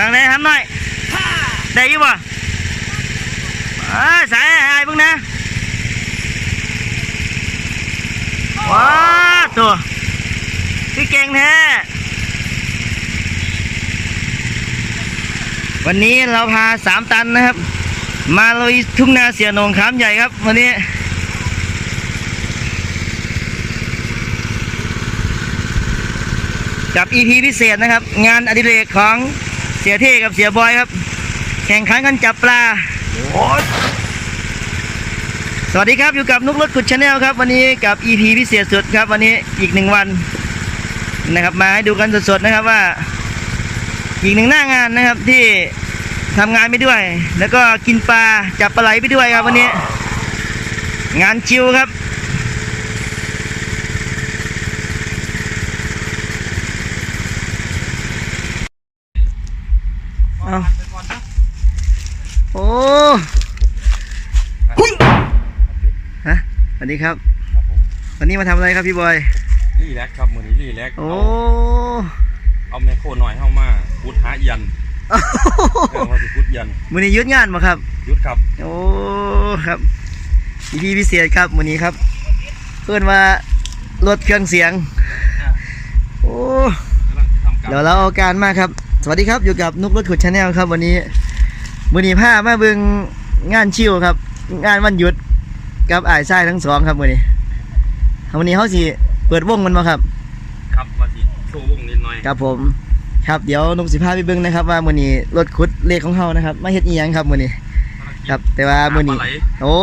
วางไหนทำหน่อยได้ยี่บ่เอ้ยสายไอ้พิ่งนะว้าตัวพี่เก่งแท้วันนี้เราพาสามตันนะครับ มาลุยทุ่งนาเสียหนงขามใหญ่ครับวันนี้กับ EP พิเศษนะครับ งานอดิเรกของ เสียเท่กับเสียบอยครับ แข่งขันกันจับปลา สวัสดีครับอยู่กับนุกรถขุดชาแนลครับ วันนี้กับ EP พิเศษสุดครับ วันนี้อีกหนึ่งวันนะครับ มาให้ดูกันสดๆนะครับว่า อีกหนึ่งหน้างานนะครับที่ทำงานไปด้วย แล้วก็กินปลาจับปลาไหลไปด้วยครับวันนี้ งานชิวครับ เอาโอ้หุ้ยฮะสวัสดีครับ ครับผมวันนี้มาทำอะไรครับพี่บอยรีแลกซ์ครับมือนี้รีแลกซ์โอ้เอาเอาแมคโครหน่อยเข้ามาพุดหายันเออว่าสิพุดยันมือนี้ยุดงานมาครับ ยุดครับ โอ้ครับอีพีพิเศษครับมือนี้ครับ เพื่อนว่าลดเครื่องเสียง โอ้กำลังทำการเดี๋ยวเราเอาการมากครับ สวัสดีครับอยู่กับนุกรถขุดชาแนลครับ วันนี้มือนี้ผ้ามาเบิงงานชิวครับ งานวันหยุดกับอ้ายชายทั้งสองครับมือนี้วันนี้เขาสิเปิดวงมันมาครับ ครับว่าสิโชว์วงนิดหน่อยครับผม ครับเดี๋ยวนุกสิพาไปเบิ้งนะครับ ว่ามือนี้รถขุดเลขของเฮานะครับมาเฮ็ดอีหยังครับมือนี้ครับ แต่ว่ามือนี้ปลาไหลโอ้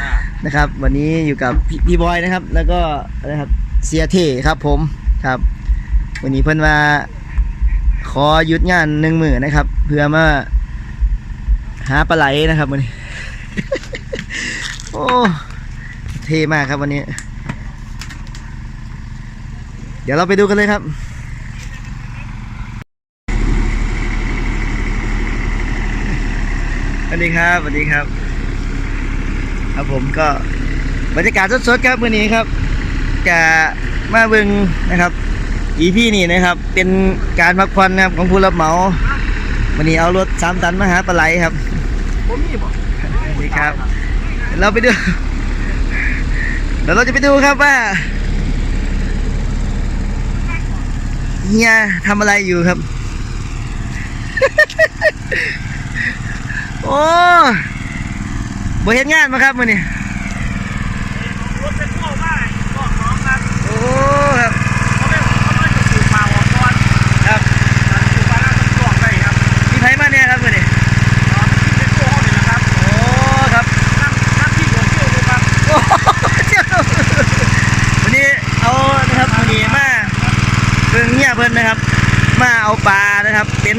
อ่านะครับ วันนี้อยู่กับพี่พี่บอยนะครับ แล้วก็อะไรครับเสียเทครับผมครับวันนี้เพิ่นว่า ขอหยุดงานหนึ่งมือนะครับ เพื่อมาหาปลาไหลนะครับวันนี้ โอ้เท่มากครับวันนี้ เดี๋ยวเราไปดูกันเลยครับสวัสดีครับสวัสดีครับ ครับผมก็บรรยากาศสดๆครับวันนี้ครับ จะมาเบึงนะครับ อีพี่นี่นะครับ เป็นการพักผ่อนนะครับของผู้รับเหมาวันนี้เอารถสามตันมาหาปลาไหลครับผมมีบ่สวัสดีครับ เราไปดูเดี๋ยวเราจะไปดูครับว่าเฮียทำอะไรอยู่ครับ โอ้บ่เห็นงานมาครับมื้อนี้รถเป็นพวกว่าก็น้องครับโอ้ครับ เขาไม่เขาไม่จะสูบมาออกก่อน ครับ สูบมาแล้วจะกรอกได้ครับ มีไผมาเนี่ยครับมื้อนี้ เป็นพวกเขาเนี่ยนะครับ โอ้ครับ นั่งนั่งที่หัวเที่ยวดูครับ โอ้เจ้าวันนี้เอานะครับวันนี้มาเพิ่งเงียเพิ่นนะครับ มาเอาปลานะครับ เป็น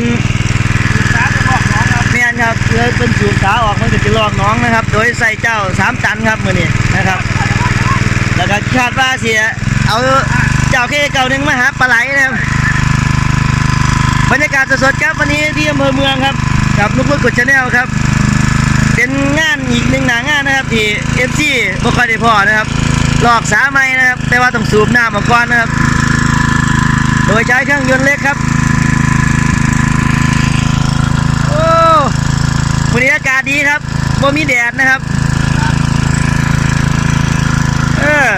ร้านจะบอกน้องครับแม่นครับเลยเป็นสูบขาออกมันก็จะลอกน้องนะครับ โดยใส่เจ้าสามตันครับมือนี้นะครับ แล้วก็คาดว่าเสียเอาเจ้าเคเก่าหนึ่งมาหาปลาไหลนะครับบรรยากาศสดๆครับวันนี้ที่อำเภอเมืองครับกับนุกลุกกดชาแนลครับ เป็นงานอีกหนึ่งหนางานนะครับที่เอฟซีบ่ค่อยได้พอนะครับหลอกสาไม้นะครับ แต่ว่าต้องสูบน้ำมาก่อนนะครับ ดยใช้เครื่องยนต์เล็กครับ โอ้วันนี้อากาศดีครับบ่มีแดดนะครับ เออ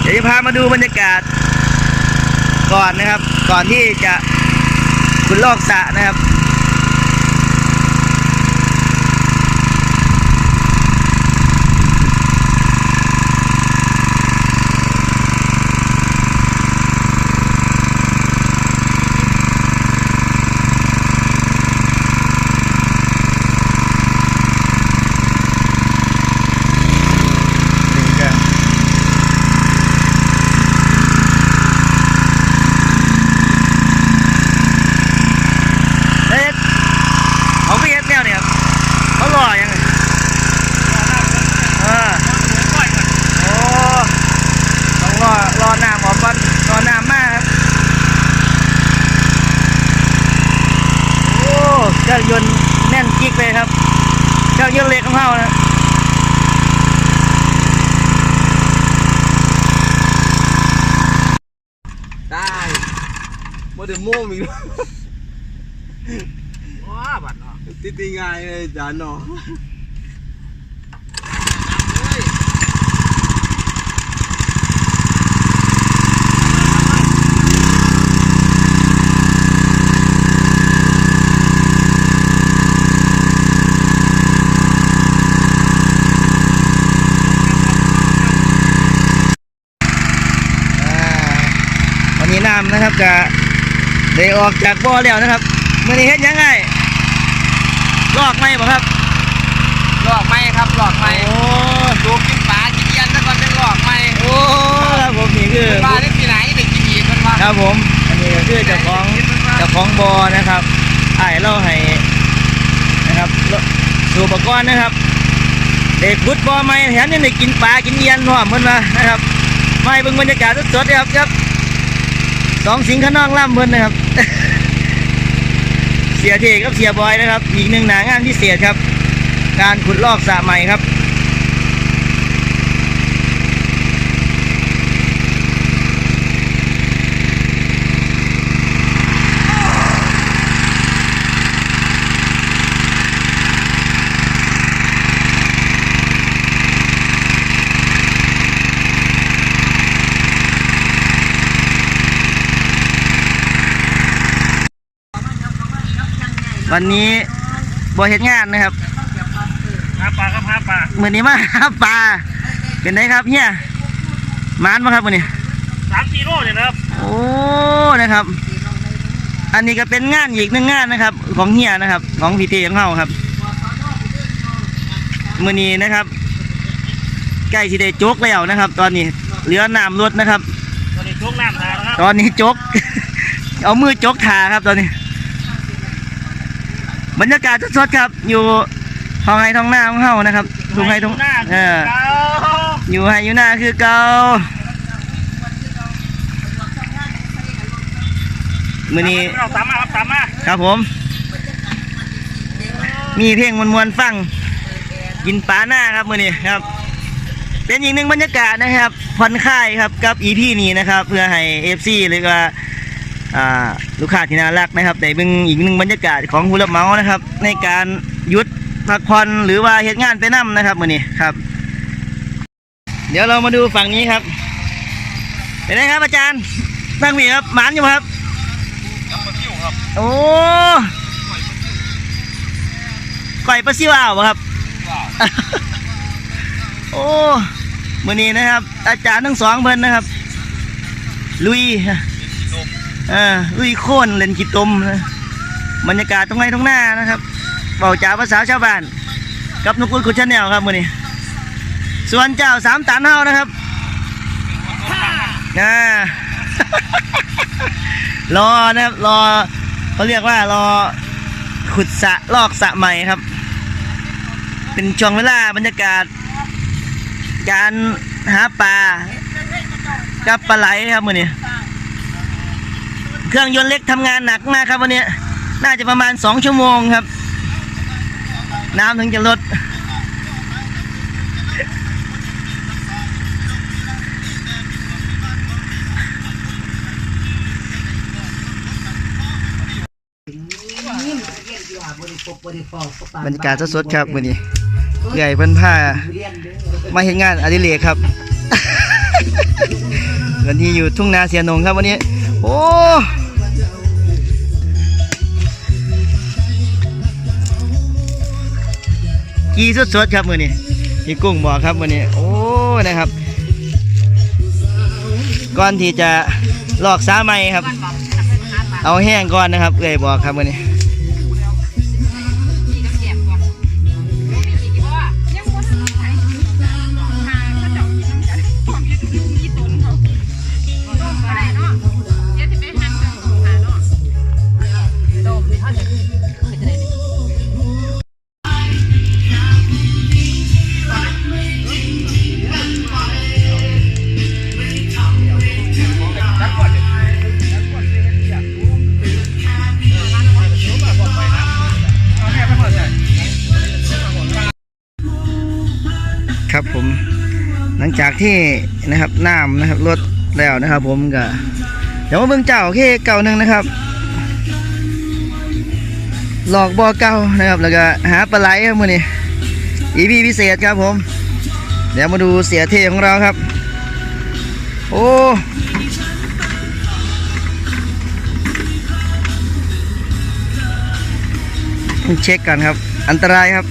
เดี๋ยวจะพามาดูบรรยากาศ ก่อนนะครับ ก่อนที่จะคุณลอกสะนะครับ นี่ก็เฮ้ย บ่ได้โม่มีกว้าบัดเนาะติดง่ายเลยจานเนาะอ่าวันนี้น้ำนะครับก็ ได้ออกจากบ่อแล้วนะครับมื่อนี้เฮ็ดยังไงลอกไหมบ่ครับหลอกไหมครับหลอกไหมโอ้ดูกินปลากินเย็นแล้วก็เป็นหลอกไหมโอ้ครับผมนี่คือปลาได้ที่ไหนได้กินอีกมันว่าครับผมอันนี้ก็คือเจ้าของเจ้าของบ่อนะครับไอ้ายเล่าให้นะครับสูบอุปกรณ์นะครับเด็กพุดบ่อใหม่แถมยังได้กินปลากินเยียนพร้อมเพิ่นว่านะครับไม่เบิ่งบรรยากาศสดๆเลยครับครับ สองสิงห์ขนองล่ำเพิ่นนะครับ เสียเทกับเสียบอยนะครับ อีกหนึ่งหนางานพิเศษครับ การขุดลอกสระใหม่ครับ วันนี้บ่เฮ็ดงานนะครับหาปลาครับหาปลามื้อนี้มาหาปลาเป็นไงครับเฮียมานบ่ครับมื้อนี้สามกิโลเนี่ยนะครับ โอ้นะครับ อันนี้ก็เป็นงานอีกหนึ่งงานนะครับ ของเฮียนะครับ ของพีเทของเฮาครับมื้อนี้นะครับใกล้สิได้จกแล้วนะครับ ตอนนี้เหลือน้ำรดนะครับ ตอนนี้ช่วงน้ำทางนะครับตอนนี้จก เอามือจกขาครับตอนนี้ บรรยากาศสดๆครับ อยู่ท้องไห้ท้องหน้าของเฮานะครับทุ่งไห้ทุ่งหน้าเออเก้าอยู่ไห้อยู่หน้าคือเก่ามื้อนี้เราสามมาครับสามมาครับผม มีเพลงมวนๆฟัง กินปลาหน้าครับมื้อนี้ครับ เป็นอีกหนึ่งบรรยากาศนะครับผ่อนคลายครับกับอีพีนี้นะครับ เพื่อให้เอฟซีหรือว่าอ่า ลูกค้าที่น่ารักนะครับได้เบิ่งอีกหนึ่งบรรยากาศของผู้รับเหมานะครับ ในการหยุดพักผ่อนหรือว่าเหตุงานไปนํนะครับมื้อนี้ครับ เดี๋ยวเรามาดูฝั่งนี้ครับเป็นไงครับอาจารย์ตั้งมีครับหมานอยู่ไหมครับโอ้ก่อยปลาซิวอ่าวบ่ครับ โอ้มื่อนี้นะครับ อาจารย์ทั้งสองเพิ่นนะครับ ลุย เออลุยโค่นเล่นกีตมนะบรรยากาศตรงไหนตรงหน้านะครับเบาจ๋าภาษาชาวบ้าน กับนุกุลคุณชาแนลครับมื่อนี้ส่วนเจ้าสามตันเฮานะครับอ่ารอนะครับรอเขาเรียกว่ารอขุดสระลอกสระใหม่ครับ เป็นช่วงเวลาบรรยากาศ การหาปลากับปลาไหลครับมือนี้ เครื่องยนต์เล็กทำงานหนักมากครับวันนี้น่าจะประมาณสองชั่วโมงครับ น้ำถึงจะลด บรรยากาศสดๆครับมือนี้ใหญ่เพิ่นผ้ามาเห็นงานอดิเรกครับ วันนี้อยู่ทุ่งนาเสียนงครับวันนี้ โอ้ กีสดๆครับมือนี้พี่กุ้งบอกครับมือนี้โอ้นะครับ ก่อนที่จะลอกสาไม้ครับ เอาแห้งก่อนนะครับเลยบอกครับมือนี้ หลังจากที่นะครับน้ำนะครับลดแล้วนะครับ ผมก็เดี๋ยวมาเบิ่งเจ้าโอเคเก่าหนึ่งนะครับ หลอกบอเก่านะครับ แล้วก็หาปลาไหลครับมือนี้อีพีพิเศษครับผม เดี๋ยวมาดูเสียเทของเราครับ โอ้เช็คกันครับ อันตรายครับ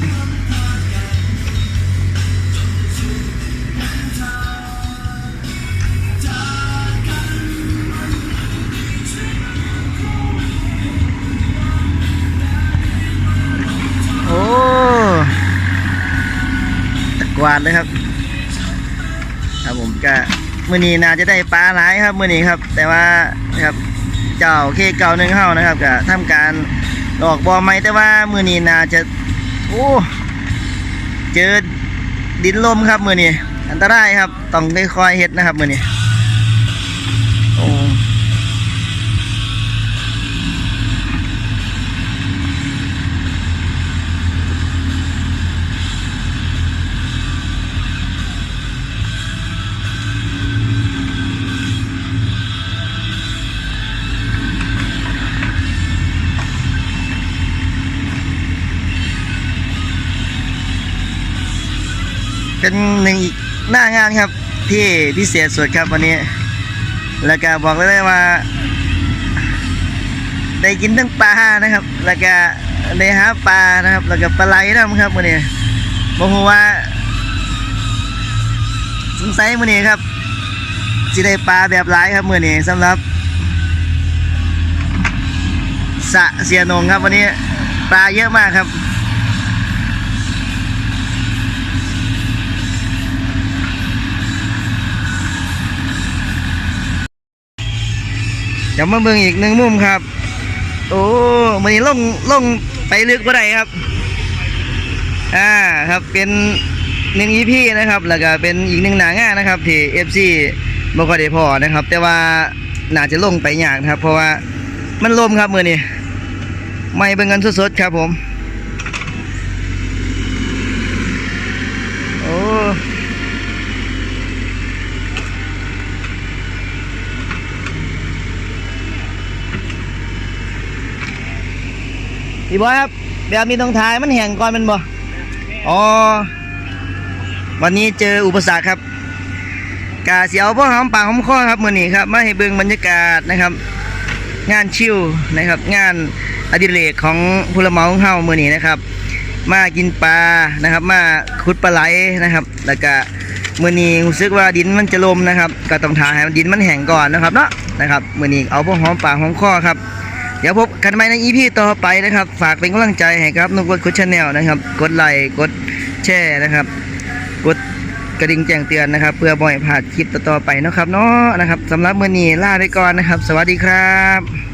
วานเลยครับ ครับผมก็มือนี้น่าจะได้ปลาหลายครับมือนี้ครับ แต่ว่าครับเจ้าเคเก่าหนึ่งเข้านะครับก็ทำการดอกบอไม้แต่ว่ามือนี้น่าจะโอ้เจอดินลมครับมือนี้อันตรายครับต้องได้คอยเฮ็ดนะครับมือนี้ หนึ่งอีกหน้างานครับ ที่พิเศษสุดครับวันนี้ แล้วก็บอกเลยว่า ได้กินทั้งปลานะครับ แล้วก็ได้หาปลานะครับ แล้วก็ปลาไหลนะครับวันนี้บอกว่าสงสัยมื้อนี้ครับสิได้ปลาแบบหลายครับมื้อนี้สำหรับสะเสียนงครับวันนี้ปลาเยอะมากครับ ดี๋ยวมาเบิ่งอีกหนึ่งมุมครับ โอ้มันนี้ลงลงไปลึกกว่าใดครับ อ่าครับเป็นหนึ่งอีพีนะครับ แล้วก็เป็นอีกหนึ่งหนางานนะครับ ที่เอฟซีบ่ค่อยได้พอนะครับ แต่ว่าน่าจะลงไปยากนะครับ เพราะว่ามันลมครับมือนี้ไม่เป็นเงินสดๆครับผม โอ้ พี่บอยครับแบบนี้ต้องถ่ายมันแห้งก่อนแมันบ่อ๋อวันนี้เจออุปสรรคครับ กาเสียวพ่อหอมปากหอมคอครับมื่อนี้ครับมาให้เบิ่งบรรยากาศนะครับ งานชิวนะครับ งานอดิเรกของผู้ละเมาของเฮามื่อนี้นะครับ มากินปลานะครับ มาขุดปลาไหลนะครับ แล้วก็มื่อนี้รู้สึกว่าดินมันจะลมนะครับ ก็ต้องถ่ายให้ดินมันแห้งก่อนนะครับเนาะนะครับมื่อนี้เอาพวกหอมปากหอมคอครับ เดี๋ยวพบกันใหม่ในอีพีต่อไปนะครับ ฝากเป็นกำลังใจให้ครับนุกกดคุชแนลนะครับ กดไลค์กดแชร์นะครับ กดกระดิ่งแจ้งเตือนนะครับ เพื่อบ่อยพลาดคลิปต่อๆไปนะครับเนาะนะครับสำหรับมื้อนี้ลาไปก่อนนะครับ สวัสดีครับ